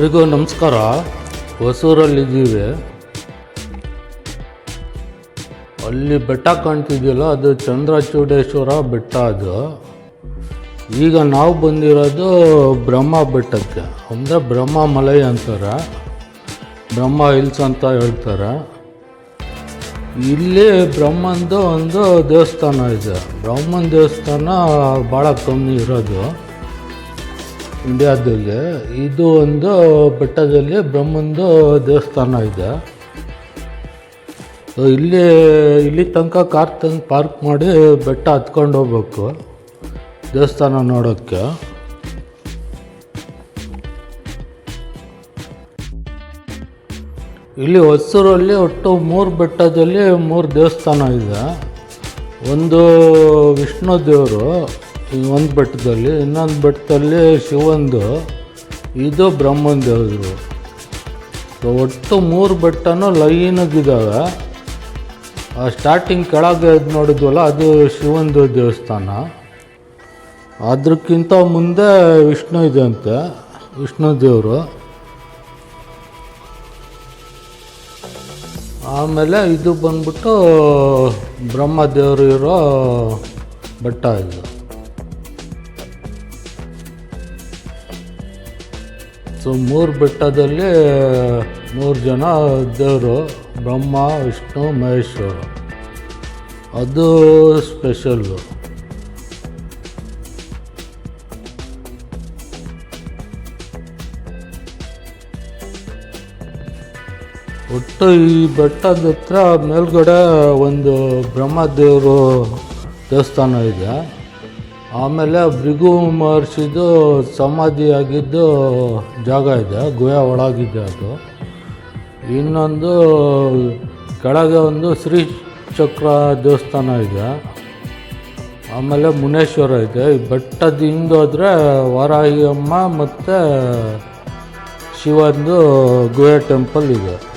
ಎಲ್ರಿಗೂ ನಮಸ್ಕಾರ. ಹೊಸೂರಲ್ಲಿದ್ದೀವಿ. ಅಲ್ಲಿ ಬೆಟ್ಟ ಕಾಣ್ತಿದೆಯಲ್ಲ, ಅದು ಚಂದ್ರಚೂಡೇಶ್ವರ ಬೆಟ್ಟ ಅದು. ಈಗ ನಾವು ಬಂದಿರೋದು ಬ್ರಹ್ಮ ಬೆಟ್ಟಕ್ಕೆ. ಅಂದರೆ ಬ್ರಹ್ಮ ಮಲೈ ಅಂತಾರೆ. ಬ್ರಹ್ಮ ಹಿಲ್ಸ್ ಅಂತ ಹೇಳ್ತಾರೆ. ಇಲ್ಲಿ ಬ್ರಹ್ಮಂದು ಒಂದು ದೇವಸ್ಥಾನ ಇದೆ. ಬ್ರಹ್ಮನ ದೇವಸ್ಥಾನ ಭಾಳ ಕಮ್ಮಿ ಇರೋದು. ಇಂಡಿಯಾದಲ್ಲಿ ಇದು ಒಂದು ಬೆಟ್ಟದಲ್ಲಿ ಬ್ರಹ್ಮಂದು ದೇವಸ್ಥಾನ ಇದೆ. ಇಲ್ಲಿ ಇಲ್ಲಿ ತನಕ ಕಾರ್ ತಂದು ಪಾರ್ಕ್ ಮಾಡಿ ಬೆಟ್ಟ ಹತ್ಕೊಂಡು ಹೋಗ್ಬೇಕು ದೇವಸ್ಥಾನ ನೋಡೋಕ್ಕೆ. ಇಲ್ಲಿ ಹೊಸೂರಲ್ಲಿ ಒಟ್ಟು ಮೂರು ಬೆಟ್ಟದಲ್ಲಿ ಮೂರು ದೇವಸ್ಥಾನ ಇದೆ. ಒಂದು ವಿಷ್ಣು ದೇವರು ಒಂದು ಬೆಟ್ಟದಲ್ಲಿ ಇನ್ನೊಂದು ಬೆಟ್ಟದಲ್ಲಿ ಶಿವಂದು, ಇದು ಬ್ರಹ್ಮನ ದೇವರು ಒಟ್ಟು ಮೂರು ಬೆಟ್ಟನೂ ಲೈನಾಗಿದ್ದಾವೆ ಆ ಸ್ಟಾರ್ಟಿಂಗ್ ಕೆಳಗೆ ನೋಡಿದ್ವಲ್ಲ, ಅದು ಶಿವಂದು ದೇವಸ್ಥಾನ. ಅದಕ್ಕಿಂತ ಮುಂದೆ ವಿಷ್ಣು ಇದೆ ಅಂತೆ ವಿಷ್ಣು ದೇವರು. ಆಮೇಲೆ ಇದು ಬಂದ್ಬಿಟ್ಟು ಬ್ರಹ್ಮದೇವರು ಇರೋ ಬೆಟ್ಟ ಇದು. ಸೊ ಮೂರು ಬೆಟ್ಟದಲ್ಲಿ, ಮೂರು ಜನ ದೇವರು ಬ್ರಹ್ಮ, ವಿಷ್ಣು, ಮಹೇಶ್ವರ. ಅದು ಸ್ಪೆಷಲ್ಲು ಒಟ್ಟು ಈ ಬೆಟ್ಟದ ಹತ್ರ ಮೇಲ್ಗಡೆ ಒಂದು ಬ್ರಹ್ಮದೇವರು ದೇವಸ್ಥಾನ ಇದೆ. ಆಮೇಲೆ ಭೃಗು ಮಹರ್ಷಿದು ಸಮಾಧಿ ಜಾಗ ಇದೆ, ಗುಹೆ ಒಳಗಿದೆ ಅದು. ಇನ್ನೊಂದು ಕೆಳಗೆ ಒಂದು ಶ್ರೀ ಚಕ್ರ ದೇವಸ್ಥಾನ ಇದೆ. ಆಮೇಲೆ ಮುನೇಶ್ವರ ಇದೆ. ಈ ಬೆಟ್ಟದ ಹಿಂದೋದ್ರೆ ವಾರಾಹಿ ಅಮ್ಮ ಮತ್ತು ಶಿವಂದು ಗುಹೆ ಟೆಂಪಲ್ ಇದೆ.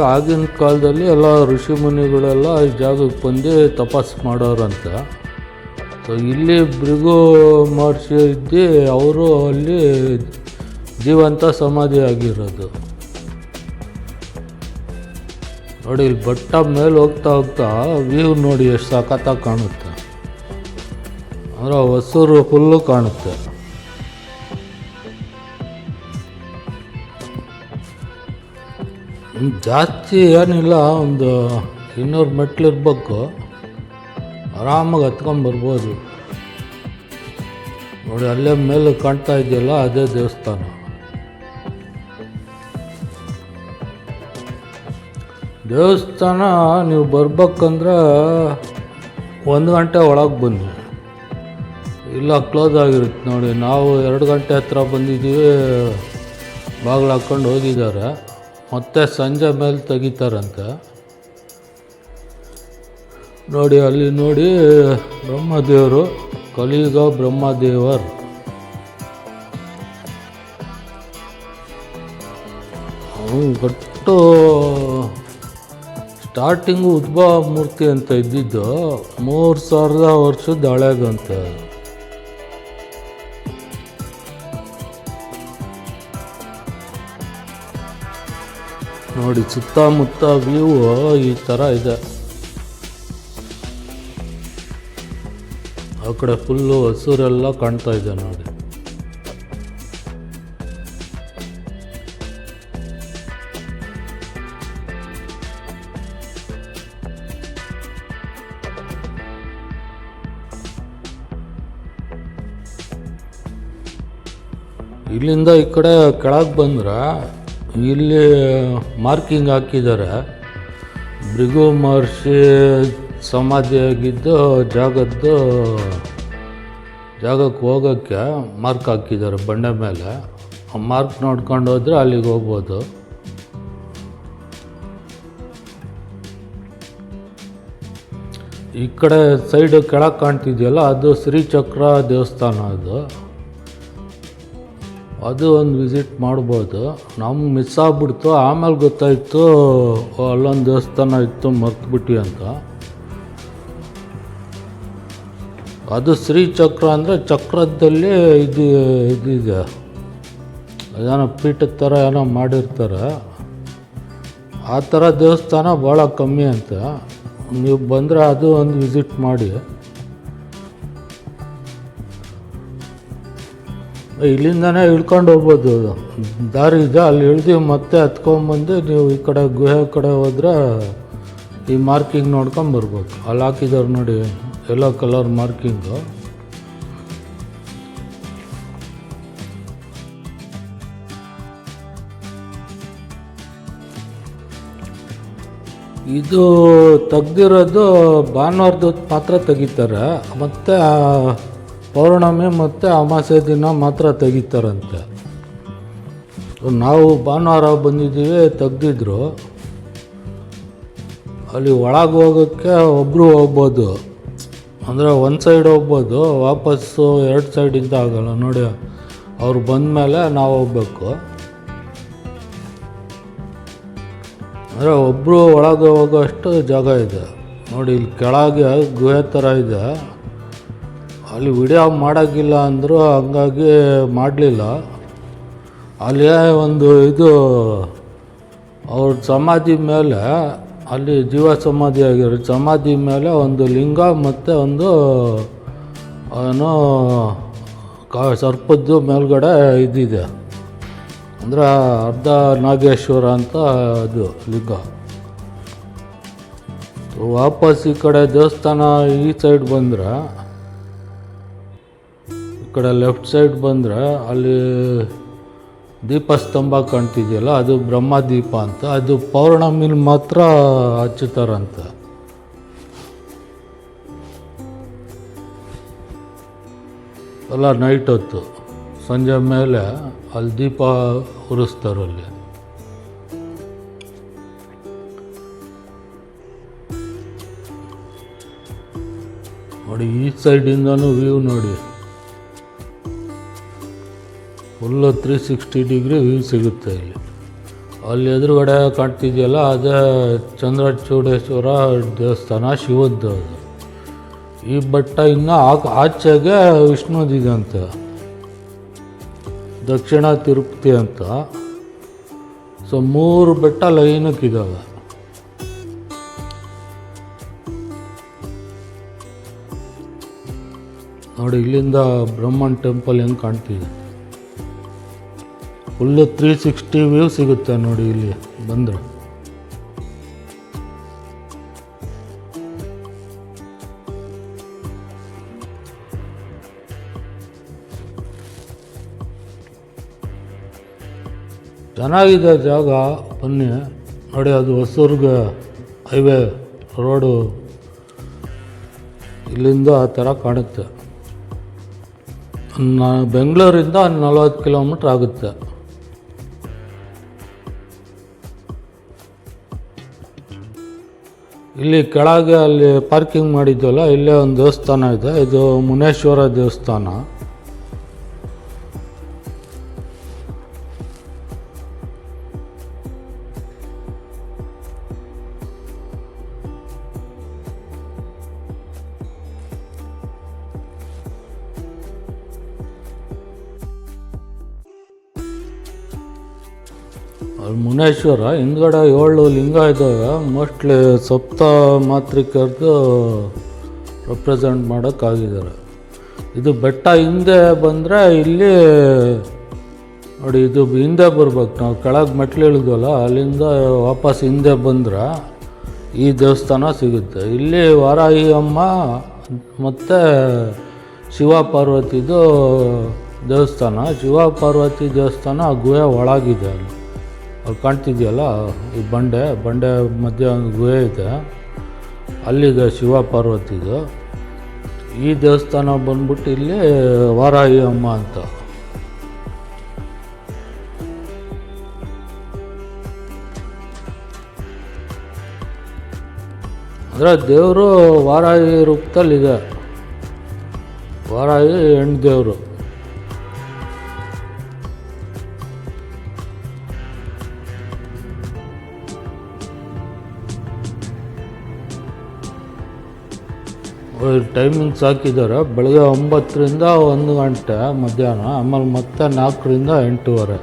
ಆಗಿನ ಕಾಲದಲ್ಲಿ ಎಲ್ಲ ಋಷಿ ಮುನಿಗಳೆಲ್ಲ ಈ ಜಾಗಕ್ಕೆ ಬಂದು ತಪಾಸ್ ಮಾಡೋರಂತ. ಸೊ ಇಲ್ಲಿ ಭೃಗು ಮಹರ್ಷಿ ಇದ್ದು ಅವರು ಅಲ್ಲಿ ಜೀವಂತ ಸಮಾಧಿ ಆಗಿರೋದು. ನೋಡಿ, ಇಲ್ಲಿ ಬೆಟ್ಟ ಮೇಲೆ ಹೋಗ್ತಾ ಹೋಗ್ತಾ ವ್ಯೂ ನೋಡಿ, ಎಷ್ಟು ಸಖತ್ತಾಗಿ ಕಾಣುತ್ತೆ. ಅಂದರೆ ಹೊಸೂರು ಫುಲ್ಲು ಕಾಣುತ್ತೆ. ಜಾಸ್ತಿ ಏನಿಲ್ಲ, ಒಂದು ಇನ್ನೂರು ಮೆಟ್ಲು ಇರಬೇಕು. ಆರಾಮಾಗಿ ಹತ್ಕೊಂಬರ್ಬೋದು ನೋಡಿ, ಅಲ್ಲೇ ಮೇಲೆ ಕಾಣ್ತಾ ಇದೆಯಲ್ಲ, ಅದೇ ದೇವಸ್ಥಾನ. ದೇವಸ್ಥಾನ, ನೀವು ಬರ್ಬೇಕಂದ್ರೆ ಒಂದು ಗಂಟೆ ಒಳಗೆ ಬನ್ನಿ. ಇಲ್ಲ, ಕ್ಲೋಸ್ ಆಗಿರುತ್ತೆ ನೋಡಿ. ನಾವು ಎರಡು ಗಂಟೆ ಹತ್ರ ಬಂದಿದ್ದೀವಿ. ಬಾಗಿಲು ಹಾಕ್ಕೊಂಡು ಹೋಗಿದ್ದಾರೆ. ಮತ್ತೆ ಸಂಜೆ ಮೇಲೆ ತೆಗಿತಾರಂತೆ. ನೋಡಿ, ಅಲ್ಲಿ ನೋಡಿ ಬ್ರಹ್ಮದೇವರು ಕಲಿಯುಗ ಬ್ರಹ್ಮದೇವರು. ಅವನು ಗಟ್ಟು ಸ್ಟಾರ್ಟಿಂಗು ಉದ್ಭವ ಮೂರ್ತಿ ಅಂತ ಇದ್ದಿದ್ದು ಮೂರು ಸಾವಿರದ ವರ್ಷದ ಹಳೆಗಂತೆ. ನೋಡಿ, ಸುತ್ತಮುತ್ತ ವ್ಯೂ ಈ ಥರ ಇದೆ. ಆ ಕಡೆ ಫುಲ್ಲು ಹಸುರೆಲ್ಲ ಕಾಣ್ತಾ ಇದೆ ನೋಡಿ. ಇಲ್ಲಿಂದ ಈ ಕಡೆ ಕೆಳಗೆ ಬಂದ್ರೆ ಇಲ್ಲಿ ಮಾರ್ಕಿಂಗ್ ಹಾಕಿದ್ದಾರೆ. ಭೃಗು ಮಹರ್ಷಿ ಸಮಾಧಿಯಾಗಿದ್ದು, ಜಾಗದ್ದು, ಜಾಗಕ್ಕೆ ಹೋಗೋಕ್ಕೆ ಮಾರ್ಕ್ ಹಾಕಿದ್ದಾರೆ ಬಂಡೆ ಮೇಲೆ. ಆ ಮಾರ್ಕ್ ನೋಡ್ಕೊಂಡು ಹೋದರೆ ಅಲ್ಲಿಗೆ ಹೋಗ್ಬೋದು. ಈ ಕಡೆ ಸೈಡು ಕೆಳಗೆ ಕಾಣ್ತಿದೆಯಲ್ಲ, ಅದು ಶ್ರೀಚಕ್ರ ದೇವಸ್ಥಾನ ಅದು. ಅದು ಒಂದು ವಿಸಿಟ್ ಮಾಡ್ಬೋದು. ನಮ್ಗೆ ಮಿಸ್ ಆಗ್ಬಿಡ್ತು. ಆಮೇಲೆ ಗೊತ್ತಾಯಿತು ಅಲ್ಲೊಂದು ದೇವಸ್ಥಾನ ಇತ್ತು, ಮರ್ತ್ಬಿಟ್ವಿ ಅಂತ. ಅದು ಶ್ರೀಚಕ್ರ ಅಂದರೆ ಚಕ್ರದಲ್ಲಿ ಇದು ಇದಿದೆ ಏನೋ ಪೀಠದ ಥರ ಏನೋ ಮಾಡಿರ್ತಾರೆ. ಆ ಥರ ದೇವಸ್ಥಾನ ಭಾಳ ಕಮ್ಮಿ ಅಂತ. ನೀವು ಬಂದರೆ ಅದು ಒಂದು ವಿಸಿಟ್ ಮಾಡಿ. ಇಲ್ಲಿಂದನೇ ಇಳ್ಕೊಂಡು ಹೋಗ್ಬೋದು. ದಾರಿ ಇದೆ, ಅಲ್ಲಿ ಇಳಿದು ಮತ್ತೆ ಹತ್ಕೊಂಬಂದು ನೀವು ಈ ಕಡೆ ಗುಹೆ ಕಡೆ ಹೋದ್ರೆ ಈ ಮಾರ್ಕಿಂಗ್ ನೋಡ್ಕೊಂಡು ಬರ್ಬೋದು. ಅಲ್ಲಿ ಹಾಕಿದ್ದಾರೆ ನೋಡಿ ಎಲ್ಲೋ ಕಲರ್ ಮಾರ್ಕಿಂಗು. ಇದು ತೆಗ್ದಿರೋದು ಭಾನುವಾರದ ಪಾತ್ರ ಮಾತ್ರ ತೆಗಿತಾರೆ. ಮತ್ತು ಪೌರ್ಣಮಿ ಮತ್ತು ಅಮಾವಾಸ್ಯೆ ದಿನ ಮಾತ್ರ ತೆಗಿತಾರಂತೆ. ನಾವು ಭಾನುವಾರ ಬಂದಿದ್ದೀವಿ, ತೆಗ್ದಿದ್ರು. ಅಲ್ಲಿ ಒಳಗೆ ಹೋಗೋಕ್ಕೆ ಒಬ್ಬರು ಹೋಗ್ಬೋದು. ಅಂದರೆ ಒಂದು ಸೈಡ್ ಹೋಗ್ಬೋದು, ವಾಪಸ್ಸು ಎರಡು ಸೈಡಿಂದ ಆಗಲ್ಲ. ನೋಡಿ, ಅವ್ರು ಬಂದಮೇಲೆ ನಾವು ಹೋಗ್ಬೇಕು. ಅಂದರೆ ಒಬ್ಬರು ಒಳಗೆ ಹೋಗೋಷ್ಟು ಜಾಗ ಇದೆ. ನೋಡಿ, ಇಲ್ಲಿ ಕೆಳಗೆ ಗುಹೆ ಥರ ಇದೆ. ಅಲ್ಲಿ ವಿಡಿಯೋ ಮಾಡೋಕ್ಕಿಲ್ಲ ಅಂದರು ಹಂಗಾಗಿ ಮಾಡಲಿಲ್ಲ. ಅಲ್ಲಿ ಒಂದು ಇದು, ಅವ್ರ ಸಮಾಧಿ ಮೇಲೆ, ಅಲ್ಲಿ ಜೀವ ಸಮಾಧಿ ಆಗಿರೋ ಸಮಾಧಿ ಮೇಲೆ ಒಂದು ಲಿಂಗ ಮತ್ತು ಒಂದು, ಏನೋ, ಕ, ಸರ್ಪದ್ದು ಮೇಲ್ಗಡೆ ಇದಿದೆ. ಅಂದರೆ ಅರ್ಧ ನಾಗೇಶ್ವರ ಅಂತ ಅದು ಲಿಂಗ. ವಾಪಸ್ ಈ ಕಡೆ ದೇವಸ್ಥಾನ ಈ ಸೈಡ್ ಬಂದರೆ ಕಡೆ ಲೆಫ್ಟ್ ಸೈಡ್ ಬಂದರೆ ಅಲ್ಲಿ ದೀಪಸ್ತಂಭ ಕಾಣ್ತಿದೆಯಲ್ಲ, ಅದು ಬ್ರಹ್ಮದೀಪ ಅಂತ. ಅದು ಪೌರ್ಣಮಿಲಿ ಮಾತ್ರ ಹಚ್ಚುತ್ತಾರಂತೆ. ಎಲ್ಲ ನೈಟ್ ಹೊತ್ತು, ಸಂಜೆ ಮೇಲೆ ಅಲ್ಲಿ ದೀಪ ಉರಿಸ್ತಾರಲ್ಲಿ ನೋಡಿ, ಈ ಸೈಡಿಂದನೂ ವ್ಯೂ ನೋಡಿ. Full three sixty degree view ಸಿಗುತ್ತೆ ಇಲ್ಲಿ ಅಲ್ಲಿ ಎದುರುಗಡೆ ಕಾಣ್ತಿದೆಯಲ್ಲ, ಅದೇ ಚಂದ್ರಚೂಡೇಶ್ವರ ದೇವಸ್ಥಾನ ಶಿವದ್ದು ಅದು. ಈ ಬೆಟ್ಟ ಇನ್ನು ಆ- ಆಚೆಗೆ ಅಂತ. ದಕ್ಷಿಣ ತಿರುಪತಿ ಅಂತ. ಸೊ ಮೂರು ಬೆಟ್ಟ ಲೈನಕ್ಕಿದ್ದಾವೆ ನೋಡಿ, ಇಲ್ಲಿಂದ ಬ್ರಹ್ಮನ್ ಟೆಂಪಲ್ ಹೆಂಗೆ ಕಾಣ್ತಿದೆ. ಫುಲ್ಲು ತ್ರೀ ಸಿಕ್ಸ್ಟಿ ವ್ಯೂ ಸಿಗುತ್ತೆ ನೋಡಿ ಇಲ್ಲಿ, ಬಂದರೆ. ಚೆನ್ನಾಗಿದೆ ಜಾಗ, ಬನ್ನಿ. ನೋಡಿ, ಅದು ಹೊಸೂರ್ಗೆ ಹೈವೇ ರೋಡು. ಇಲ್ಲಿಂದ ಆ ಥರ ಕಾಣುತ್ತೆ. ಬೆಂಗಳೂರಿಂದ ನಲ್ವತ್ತು ಕಿಲೋಮೀಟ್ರ್ ಆಗುತ್ತೆ. ಇಲ್ಲಿ ಕೆಳಗೆ ಅಲ್ಲಿ ಪಾರ್ಕಿಂಗ್ ಮಾಡಿದ್ವಲ್ಲ ಇಲ್ಲೇ ಒಂದು ದೇವಸ್ಥಾನ ಇದೆ. ಇದು ಮುನೇಶ್ವರ ದೇವಸ್ಥಾನ. ಅಲ್ಲಿ ಮುನೇಶ್ವರ, ಹಿಂದ್ಗಡೆ ಏಳು ಲಿಂಗ ಇದ್ದಾವೆ. ಮೋಸ್ಟ್ಲಿ ಸಪ್ತ ಮಾತ್ರಿಕರ್ದು ರೆಪ್ರೆಸೆಂಟ್ ಮಾಡೋಕ್ಕಾಗಿದ್ದಾರೆ. ಇದು ಬೆಟ್ಟ ಹಿಂದೆ ಬಂದರೆ ಇಲ್ಲಿ ನೋಡಿ, ಇದು ಹಿಂದೆ ಬರ್ಬೇಕು. ನಾವು ಕೆಳಗೆ ಮೆಟ್ಲು ಇಳಿದ್ವಲ್ಲ, ಅಲ್ಲಿಂದ ವಾಪಸ್ ಹಿಂದೆ ಬಂದರೆ ಈ ದೇವಸ್ಥಾನ ಸಿಗುತ್ತೆ. ಇಲ್ಲಿ ವಾರಾಹಿ ಅಮ್ಮ ಮತ್ತು ಶಿವ ಪಾರ್ವತಿದು ದೇವಸ್ಥಾನ. ಶಿವ ಪಾರ್ವತಿ ದೇವಸ್ಥಾನ ಗುಹೆ ಒಳಗಿದೆ ಅಲ್ಲಿ. ಕಾಣ್ತಿದೆಯಲ್ಲ, ಈ ಬಂಡೆ ಬಂಡೆ ಮಧ್ಯೆ ಒಂದು ಗುಹೆ ಇದೆ. ಅಲ್ಲಿದೆ ಶಿವ ಪಾರ್ವತಿದು ಈ ದೇವಸ್ಥಾನ ಬಂದ್ಬಿಟ್ಟು ಇಲ್ಲಿ ವಾರಾಹಿ ಅಮ್ಮ ಅಂತ. ಅಂದರೆ ದೇವರು ವಾರಾಹಿ ರೂಪದಲ್ಲಿದೆ. ವಾರಾಹಿ ಹೆಣ್ಣು ದೇವರು. ಟೈಮಿಂಗ್ಸ್ ಹಾಕಿದ್ದಾರೆ ಬೆಳಗ್ಗೆ ಒಂಬತ್ತರಿಂದ ಒಂದು ಗಂಟೆ ಮಧ್ಯಾಹ್ನ, ಆಮೇಲೆ ಮತ್ತೆ ನಾಲ್ಕರಿಂದ ಎಂಟೂವರೆ.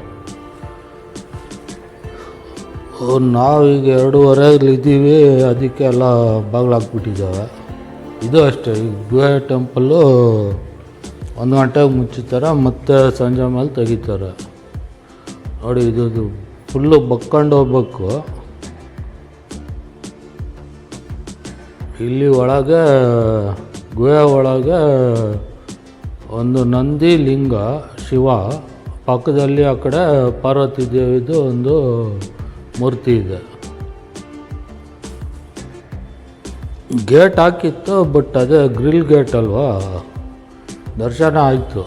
ನಾವೀಗ ಎರಡೂವರೆಲಿ ಇದ್ದೀವಿ, ಅದಕ್ಕೆ ಎಲ್ಲ ಬಾಗಿಲಾಕ್ಬಿಟ್ಟಿದ್ದಾವೆ ಇದು ಅಷ್ಟೇ, ಈ ಗುಹೆ ಟೆಂಪಲ್ಲು ಒಂದು ಗಂಟೆಗೆ ಮುಚ್ಚುತ್ತಾರೆ ಮತ್ತೆ ಸಂಜೆ ಮೇಲೆ ತೆಗಿತಾರೆ. ನೋಡಿ, ಇದು ಫುಲ್ಲು ಬಕ್ಕೊಂಡು ಹೋಗ್ಬೇಕು. ಇಲ್ಲಿ ಒಳಗೆ, ಗುಹೆ ಒಳಗೆ ಒಂದು ನಂದಿ ಲಿಂಗ ಶಿವ, ಪಕ್ಕದಲ್ಲಿ ಆ ಕಡೆ ಪಾರ್ವತಿ ದೇವಿದು ಒಂದು ಮೂರ್ತಿ ಇದೆ. ಗೇಟ್ ಹಾಕಿತ್ತು, ಬಟ್ ಅದೇ ಗ್ರಿಲ್ ಗೇಟ್ ಅಲ್ವಾ? ದರ್ಶನ ಆಯಿತು.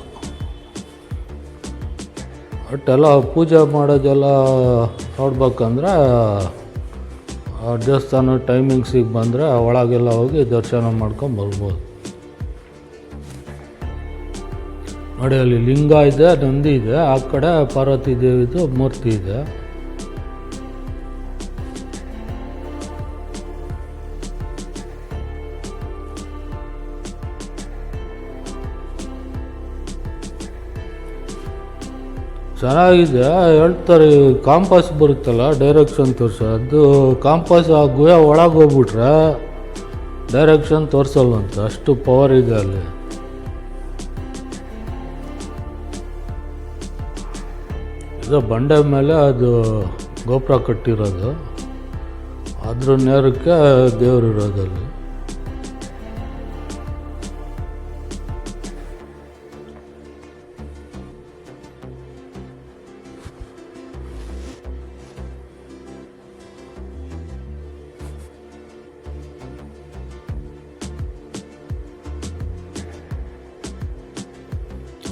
ಒಟ್ಟೆಲ್ಲ ಪೂಜೆ ಮಾಡೋದೆಲ್ಲ ನೋಡ್ಬೇಕಂದ್ರೆ ದೇವಸ್ಥಾನ ಟೈಮಿಂಗ್ಸಿಗೆ ಬಂದರೆ ಒಳಗೆಲ್ಲ ಹೋಗಿ ದರ್ಶನ ಮಾಡ್ಕೊಂಡು ಬರ್ಬೋದು. ನೋಡಿ ಅಲ್ಲಿ ಲಿಂಗ ಇದೆ, ನಂದಿ ಇದೆ, ಆ ಕಡೆ ಪಾರ್ವತಿ ದೇವಿದು ಮೂರ್ತಿ ಇದೆ. ಚೆನ್ನಾಗಿದೆ. ಹೇಳ್ತಾರೆ ಕಾಂಪಾಸ್ ಬರುತ್ತಲ್ಲ ಡೈರೆಕ್ಷನ್ ತೋರಿಸೋ. ಅದು ಕಾಂಪಾಸ್ ಆ ಗುಹೆ ಒಳಗೆ ಹೋಗ್ಬಿಟ್ರೆ ಡೈರೆಕ್ಷನ್ ತೋರಿಸಲ್ವಂತೆ ಅಷ್ಟು ಪವರ್ ಇದೆ ಅಲ್ಲಿ. ಇದು ಬಂಡೆ ಮೇಲೆ ಅದು ಗೋಪುರ ಕಟ್ಟಿರೋದು. ಅದ್ರ ನೇರಕ್ಕೆ ದೇವ್ರು ಇರೋದಲ್ಲಿ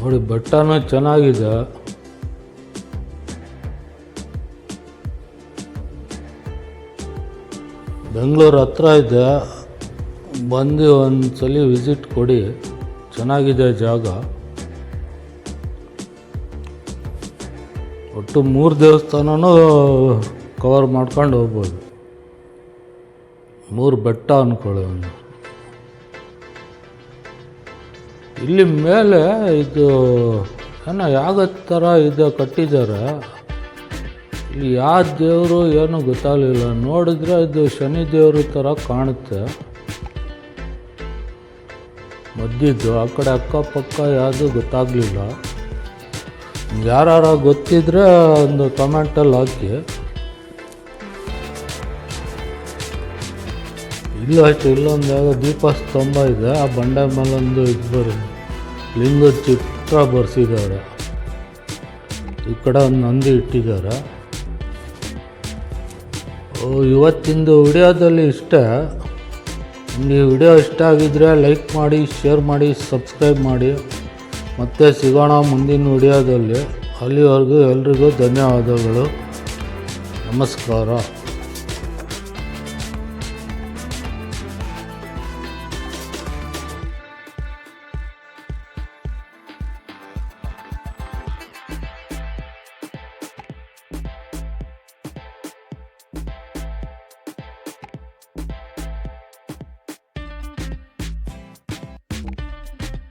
ನೋಡಿ, ಬೆಟ್ಟನೂ ಚೆನ್ನಾಗಿದೆ. ಬೆಂಗಳೂರು ಹತ್ರ ಇದೆ. ಬಂದು ಒಂದು ಸಲ ವಿಸಿಟ್ ಕೊಡಿ. ಚೆನ್ನಾಗಿದೆ ಜಾಗ. ಒಟ್ಟು ಮೂರು ದೇವಸ್ಥಾನನೂ ಕವರ್ ಮಾಡ್ಕೊಂಡು ಹೋಗ್ಬೋದು. ಮೂರು ಬೆಟ್ಟ ಅಂದ್ಕೊಳ್ಳಿ ಒಂದು. ಇಲ್ಲಿ ಮೇಲೆ ಇದು ಏನೋ ಯಾವ ಥರ ಇದು ಕಟ್ಟಿದ್ದಾರೆ. ಇಲ್ಲಿ ಯಾವ ದೇವರು ಏನೂ ಗೊತ್ತಾಗಲಿಲ್ಲ. ನೋಡಿದ್ರೆ ಇದು ಶನಿ ದೇವ್ರ ಥರ ಕಾಣುತ್ತೆ. ಮದ್ದಿದ್ದು ಆ ಕಡೆ ಅಕ್ಕಪಕ್ಕ ಯಾವುದು ಗೊತ್ತಾಗಲಿಲ್ಲ. ಯಾರು ಗೊತ್ತಿದ್ರೆ ಒಂದು ಕಮೆಂಟಲ್ಲಿ ಹಾಕಿ. ಇಲ್ಲೂ ಇಲ್ಲೊಂದು ಯಾವುದೋ ದೀಪಸ್ತಂಭ ಇದೆ. ಆ ಬಂಡೆ ಮೇಲೊಂದು ಇದು ಬರು ಲಿಂಗದ ಚಿತ್ರ ಬರೆಸಿದ್ದಾರೆ. ಈ ಕಡೆ ಒಂದು ನಂದಿ ಇಟ್ಟಿದ್ದಾರೆ. ಇವತ್ತಿಂದು ವಿಡಿಯೋದಲ್ಲಿ ಇಷ್ಟೇ. ನಿಮಗೆ ವಿಡಿಯೋ ಇಷ್ಟ ಆಗಿದ್ದರೆ ಲೈಕ್ ಮಾಡಿ, ಶೇರ್ ಮಾಡಿ, ಸಬ್ಸ್ಕ್ರೈಬ್ ಮಾಡಿ. ಮತ್ತೆ ಸಿಗೋಣ ಮುಂದಿನ ವಿಡಿಯೋದಲ್ಲಿ. ಅಲ್ಲಿವರೆಗೂ ಎಲ್ರಿಗೂ ಧನ್ಯವಾದಗಳು. ನಮಸ್ಕಾರ.